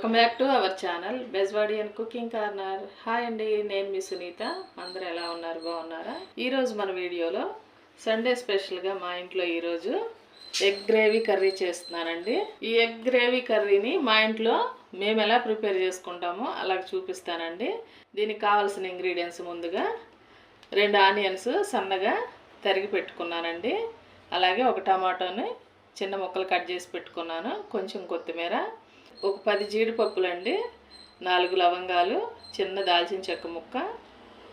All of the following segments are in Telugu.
Welcome back to our channel Bezwadi and cooking corner. Hi అండి నేను మీ సునీత. అందరు ఎలా ఉన్నారు? బాగున్నారా? ఈరోజు మన వీడియోలో సండే స్పెషల్గా మా ఇంట్లో ఈరోజు ఎగ్ గ్రేవీ కర్రీ చేస్తున్నానండి. ఈ ఎగ్ గ్రేవీ కర్రీని మా ఇంట్లో మేము ఎలా ప్రిపేర్ చేసుకుంటామో అలా చూపిస్తానండి. దీనికి కావాల్సిన ఇంగ్రీడియంట్స్ ముందుగా రెండు ఆనియన్స్ సన్నగా తరిగి పెట్టుకున్నానండి. అలాగే ఒక టమాటోని చిన్న ముక్కలు కట్ చేసి పెట్టుకున్నాను. కొంచెం కొత్తిమీర ఒక పది జీడిపప్పులండి నాలుగు లవంగాలు చిన్న దాల్చిన చెక్క ముక్క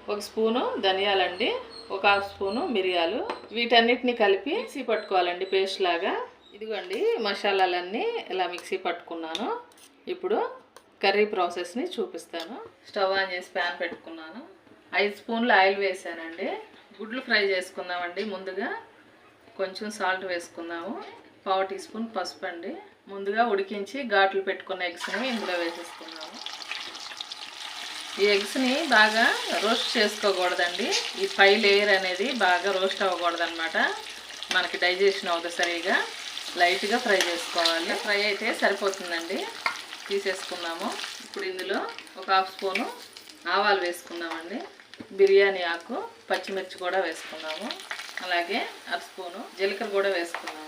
ఒక స్పూను ధనియాలండి ఒక హాఫ్ స్పూను మిరియాలు. వీటన్నిటిని కలిపి మిక్సీ పట్టుకోవాలండి పేస్ట్ లాగా. ఇదిగోండి మసాలాలన్నీ ఇలా మిక్సీ పట్టుకున్నాను. ఇప్పుడు కర్రీ ప్రాసెస్ని చూపిస్తాను. స్టవ్ ఆన్ చేసి ప్యాన్ పెట్టుకున్నాను. ఐదు స్పూన్లు ఆయిల్ వేసానండి. గుడ్లు ఫ్రై చేసుకుందామండి ముందుగా. కొంచెం సాల్ట్ వేసుకుందాము. పావు టీ స్పూన్ పసుపు అండి ముందుగా ఉడికించి ఘాట్లు పెట్టుకున్న ఎగ్స్ని ఇందులో వేసేసుకున్నాము ఈ ఎగ్స్ని బాగా రోస్ట్ చేసుకోకూడదండి. ఈ పై లేయర్ అనేది బాగా రోస్ట్ అవ్వకూడదనమాట మనకి డైజెషన్ అవుతుంది సరిగా. లైట్గా ఫ్రై చేసుకోవాలి. ఫ్రై అయితే సరిపోతుందండి. తీసేసుకున్నాము. ఇప్పుడు ఇందులో ఒక హాఫ్ స్పూను ఆవాలు వేసుకున్నామండి బిర్యానీ ఆకు పచ్చిమిర్చి కూడా వేసుకున్నాము అలాగే అర స్పూను జీలకర్ర కూడా వేసుకున్నాము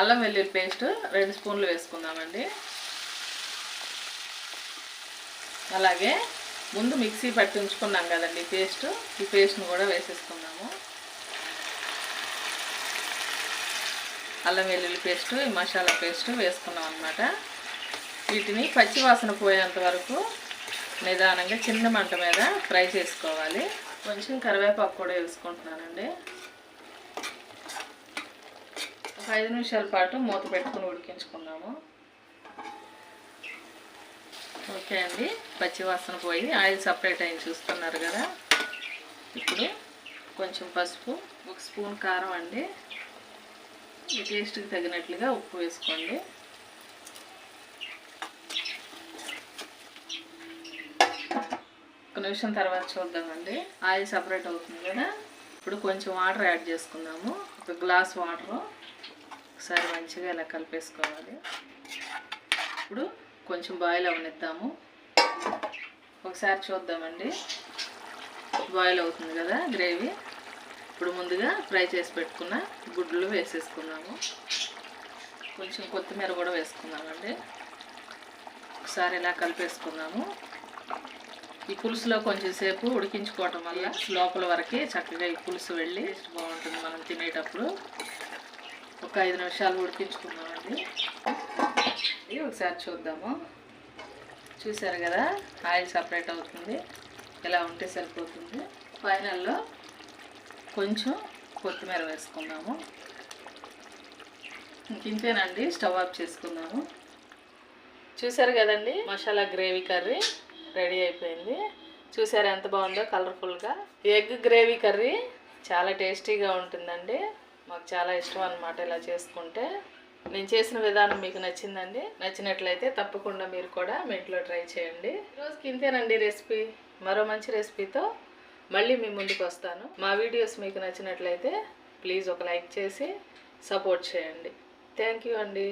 అల్లం వెల్లుల్లి పేస్ట్ రెండు స్పూన్లు వేసుకుందామండి. అలాగే ముందు మిక్సీ పట్టి ఉంచుకున్నాం కదండి పేస్ట్. ఈ పేస్ట్ను కూడా వేసేసుకుందాము. అల్లం వెల్లుల్లి పేస్ట్ ఈ మసాలా పేస్ట్ వేసుకున్నాం అనమాట వీటిని పచ్చివాసన పోయేంత వరకు నిదానంగా చిన్న మంట మీద ఫ్రై చేసుకోవాలి. కొంచెం కరివేపాకు కూడా వేసుకుంటున్నానండి. ఐదు నిమిషాల పాటు మూత పెట్టుకుని ఉడికించుకున్నాము. ఓకే అండి పచ్చి వాసన పోయి ఆయిల్ సపరేట్ అయింది చూస్తున్నారు కదా. ఇప్పుడు కొంచెం పసుపు ఒక స్పూన్ కారం అండి. ఈ టేస్ట్కి తగినట్లుగా ఉప్పు వేసుకోండి. ఒక నిమిషం తర్వాత చూద్దామండి. ఆయిల్ సపరేట్ అవుతుంది కదా. ఇప్పుడు కొంచెం వాటర్ యాడ్ చేసుకుందాము. ఒక గ్లాస్ వాటర్. ఒకసారి మంచిగా ఇలా కలిపేసుకోవాలి. ఇప్పుడు కొంచెం బాయిల్ అవనిద్దాము. ఒకసారి చూద్దామండి. బాయిల్ అవుతుంది కదా గ్రేవీ ఇప్పుడు ముందుగా ఫ్రై చేసి పెట్టుకున్న గుడ్లు వేసేసుకున్నాము కొంచెం కొత్తిమీర కూడా వేసుకున్నామండి ఒకసారి ఇలా కలిపేసుకున్నాము ఈ పులుసులో కొంచెం సేపు ఉడికించుకోవటం వల్ల లోపల వరకు చక్కగా ఈ పులుసు వెళ్ళి బాగుంటుంది. మనం తినేటప్పుడు ఒక ఐదు నిమిషాలు ఉడికించుకుందామండి. ఒకసారి చూద్దాము. చూసారు కదా ఆయిల్ సపరేట్ అవుతుంది. ఇలా ఉంటే సరిపోతుంది. ఫైనల్లో కొంచెం కొత్తిమీర వేసుకుందాము. ఇంకేనండి స్టవ్ ఆఫ్ చేసుకుందాము. చూసారు కదండి మసాలా గ్రేవీ కర్రీ రెడీ అయిపోయింది. చూసారు ఎంత బాగుందో కలర్ఫుల్గా. ఎగ్ గ్రేవీ కర్రీ చాలా టేస్టీగా ఉంటుందండి. మాకు చాలా ఇష్టం అనమాట ఇలా చేసుకుంటే. నేను చేసిన విధానం మీకు నచ్చిందండి. నచ్చినట్లయితే తప్పకుండా మీరు కూడా మీ ఇంట్లో ట్రై చేయండి. ఈరోజుకి ఇంతేనండి రెసిపీ. మరో మంచి రెసిపీతో మళ్ళీ మీ ముందుకు వస్తాను. మా వీడియోస్ మీకు నచ్చినట్లయితే ప్లీజ్ ఒక లైక్ చేసి సపోర్ట్ చేయండి. థ్యాంక్ యూ అండి.